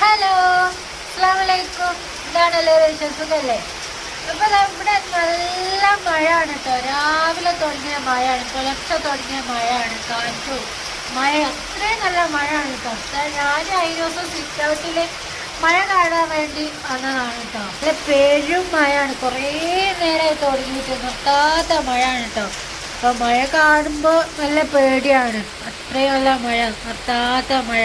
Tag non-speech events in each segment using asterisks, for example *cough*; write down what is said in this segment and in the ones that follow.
Hello അസ്ലാമലൈക്കും ഇതാണ് എല്ലാവരും വിശ്വസുഖല്ലേ അപ്പൊ നമ്മുടെ നല്ല മഴയാണ് കേട്ടോ രാവിലെ തുടങ്ങിയ മഴയാണ്. പുലർച്ചെ തുടങ്ങിയ മഴയാണ് കാറ്റും മഴ അത്രയും നല്ല മഴയാണ് കേട്ടോ ഞാൻ അതിന് ദിവസം സിറ്റ് ഔട്ടിൽ മഴ കാണാൻ വേണ്ടി വന്നതാണ് കേട്ടോ നല്ല പെരും മഴയാണ്. കുറേ നേരമായി തുടങ്ങിയിട്ട് നിർത്താത്ത മഴയാണ് കേട്ടോ അപ്പൊ മഴ കാണുമ്പോൾ നല്ല പേടിയാണ്. അത്രയും നല്ല മഴ നിർത്താത്ത മഴ.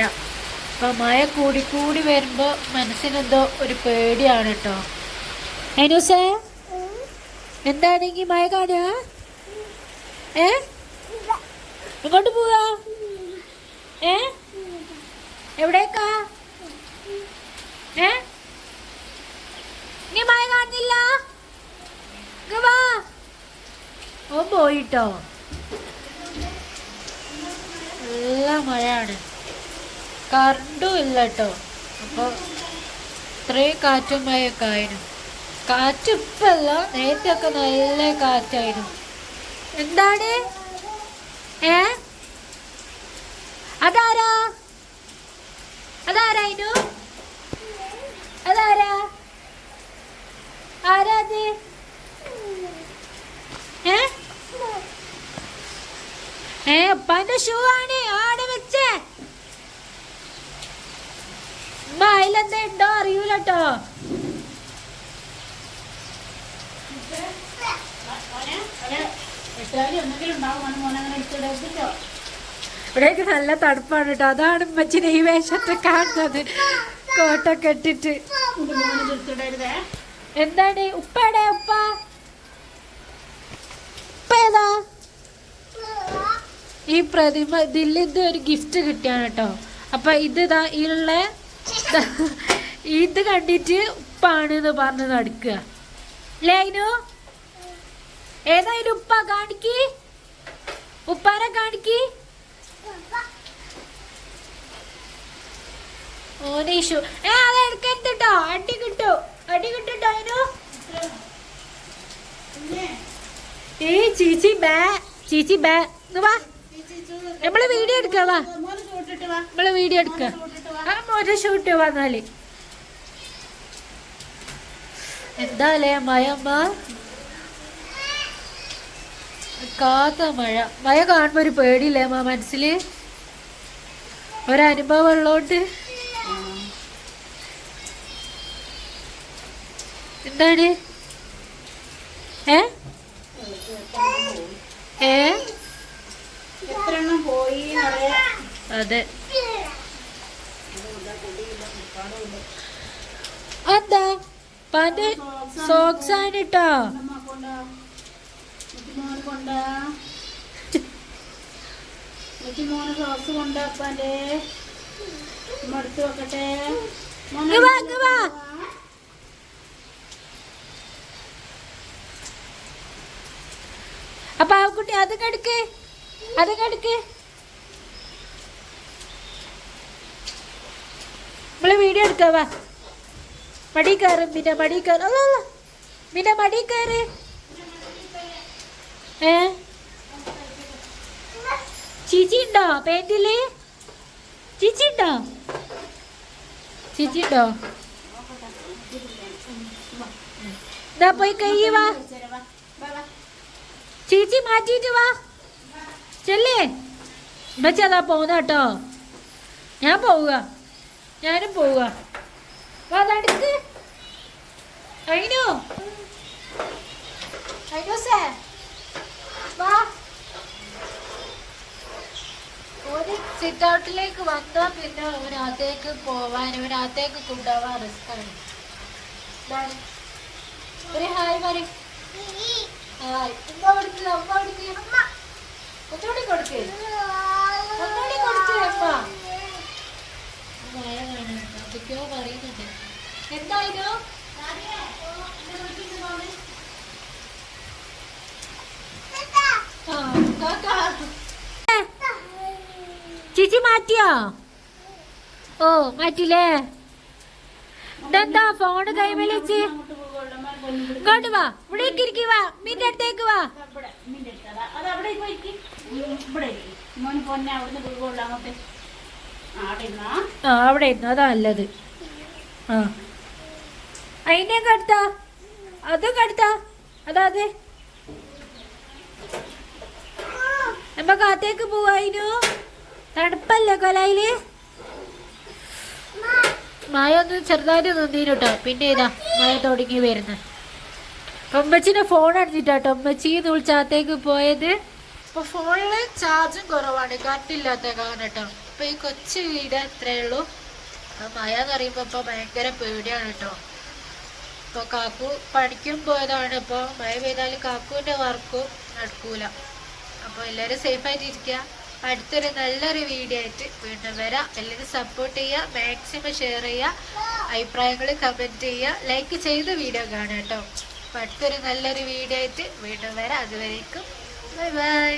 അപ്പൊ മഴ കൂടി കൂടി വരുമ്പോ മനസ്സിനെന്തോ ഒരു പേടിയാണ് കേട്ടോ അനുസേ? എന്താണെങ്കിൽ മഴ കാണുക? ഏ? ഇങ്ങോട്ട് പോവാ. ഏ? എവിടേക്കാ? ഏ? നീ മഴ കാണുന്നില്ല? ഓ പോയിട്ടോ. നല്ല മഴയാണ്. കറണ്ടും ഇല്ല കേട്ടോ അപ്പോൾ ഇത്രയും കാറ്റും മഴയൊക്കെ ആയിരുന്നു. കാറ്റ് ഇപ്പല്ല നല്ല കാറ്റായിരുന്നു. എന്താണ്? ഏ? അതാരാ? അതാരായിരുന്നു അതാരാ? ആരാ അത്? ഏ? ഏ ഉപ്പാന്റെ ഷൂ ആണ് ആടെ വെച്ചേ അതിലെന്താ ഉണ്ടോ? അറിയൂല കേട്ടോ ഇവിടേക്ക് നല്ല തണുപ്പാണ് കേട്ടോ അതാണ് ഉമ്മച്ചിനെ ഈ വേഷത്തെ കാണുന്നത്. കോട്ടൊക്കെ ഇട്ടിട്ട് എന്താണ്? ഉപ്പയുടെ ഉപ്പ? ഉപ്പ ഏതാ? ഈ പ്രതിമ ഇതിൽ ഇത് ഒരു ഗിഫ്റ്റ് കിട്ടിയാണ് കേട്ടോ അപ്പൊ ഇത് ഇതാ ഇതിലുള്ള *laughs* ഇത് കണ്ടിട്ട് ഉപ്പാണ് എന്ന് പറഞ്ഞ് നടക്കുക. അല്ലേ അതിനു ഏതായാലും ഉപ്പ കാണിക്ക്. ഉപ്പാനെ കാണിക്ക്. ഓനെ ഇഷു ഏ അത് എടുക്കരുത് കേട്ടോ? അടി കിട്ടു? അടി കിട്ടുട്ടോ അതിനു ഏ ചീച്ചി ബേ ചീച്ചി ബേ. വാ. നമ്മൾ വീഡിയോ എടുക്കാ വാ. നമ്മൾ വീഡിയോ എടുക്ക. മോനെ ഷൂട്ട് വന്നാൽ. എന്താലേ മയമ്മ? കാത്ത മഴ. മഴ കാണുമ്പോ ഒരു പേടിയില്ലേ അമ്മ മനസ്സിൽ? ഒരനുഭവം ഉള്ളോണ്ട് എന്താണ്? ഏ? ഏ? എത്രണ്ണം അതെ പന്റെ സോക്സ് ആണ് കേട്ടോ. അപ്പൊ ആ കുട്ടി അത് കടുക്ക്. അത് കടുക്ക്. നമ്മൾ വീഡിയോ എടുക്കാവാ മടി കയറും പിന്നെ മടി കയറും അല്ല അല്ല പിന്നെ മടി കയറ് ഏ? ചീച്ചി ഉണ്ടോ പേന്റിൽ? ചീച്ചി ഉണ്ടോ? ചീച്ചി ഉണ്ടോ? ദാ പോയി കൈ വാ. ചേച്ചി മാറ്റിയിട്ട് വാ. ചെല്ലേ? ബച്ചതാ പോകുന്ന കേട്ടോ. ഞാൻ പോവുക. ഞാനും പോവുക. വാ തടുക്ക് അയിനോ അയിനോ വാ. പിന്നെ അവനകത്തേക്ക് പോവാൻ അവനകത്തേക്ക് കൊണ്ടുപോവാൻ റിസ്ക് ആണ്. ഇതാണ്. ഒരു ഹായ് പറയും. ഹായ്. ഉമ്മ കൊടുക്ക് അമ്മ അമ്മ. കൊടുക്കേ കൊടുക്ക് ഒന്നുകൂടി കൊടുക്ക് അമ്മ മഴ കാണാൻ എന്തൊക്കെയോ പറയുന്നുണ്ട് എന്തായാലും ആ, കാക്കാ. ചേച്ചി മാറ്റിയോ? ഓ മാറ്റില്ലേ? ഇതെന്താ ഫോണ് കൈമേൽ അടുത്തേക്ക് വാ. അത് അവിടെ ഇരുന്നോ അതാ നല്ലത്. അതിനെയൊക്കെ എടുത്താ? കടുത്ത എടുത്താ? അതാ അതെ. നമുക്ക് അകത്തേക്ക് പോവായിനു തണുപ്പല്ലേ കൊലായിൽ? മായ ഒന്ന് ചെറുതായിട്ട് നിന്നീനു കേട്ടോ പിന്നെ ഇതാ മായ തുടങ്ങി വരുന്നത്. അമ്മച്ചിന്റെ ഫോൺ അടിച്ചിട്ടാട്ടോ. അമ്മച്ചി എന്ന് പോയത്. അപ്പൊ ഫോണിൽ ചാർജും കുറവാണ്. കട്ടില്ലാത്ത കാരണം കേട്ടോ അപ്പൊ ഈ കൊച്ചു വീട് അത്രേ ഉള്ളൂ. അപ്പൊ മായ എന്ന് പറയുമ്പോ ഇപ്പൊ ഭയങ്കര പേടിയാണ് കേട്ടോ. ഇപ്പൊ കാക്കു പണിക്കും പോയതാണ്. ഇപ്പൊ മഴ പെയ്താൽ കാക്കുവിന്റെ വർക്കും നടക്കൂല. അപ്പൊ എല്ലാരും സേഫ് ആയിട്ട് ഇരിക്കുക അടുത്തൊരു നല്ലൊരു വീഡിയോ ആയിട്ട് വീണ്ടും വരാം. എല്ലാവരും സപ്പോർട്ട് ചെയ്യുക മാക്സിമം ഷെയർ ചെയ്യുക അഭിപ്രായങ്ങൾ കമന്റ് ചെയ്യുക ലൈക്ക് ചെയ്ത് വീഡിയോ കാണാം കേട്ടോ. അപ്പോൾ അടുത്തൊരു നല്ലൊരു വീഡിയോ ആയിട്ട് വീണ്ടും വരാം. അതുവരേക്കും ബൈ ബൈ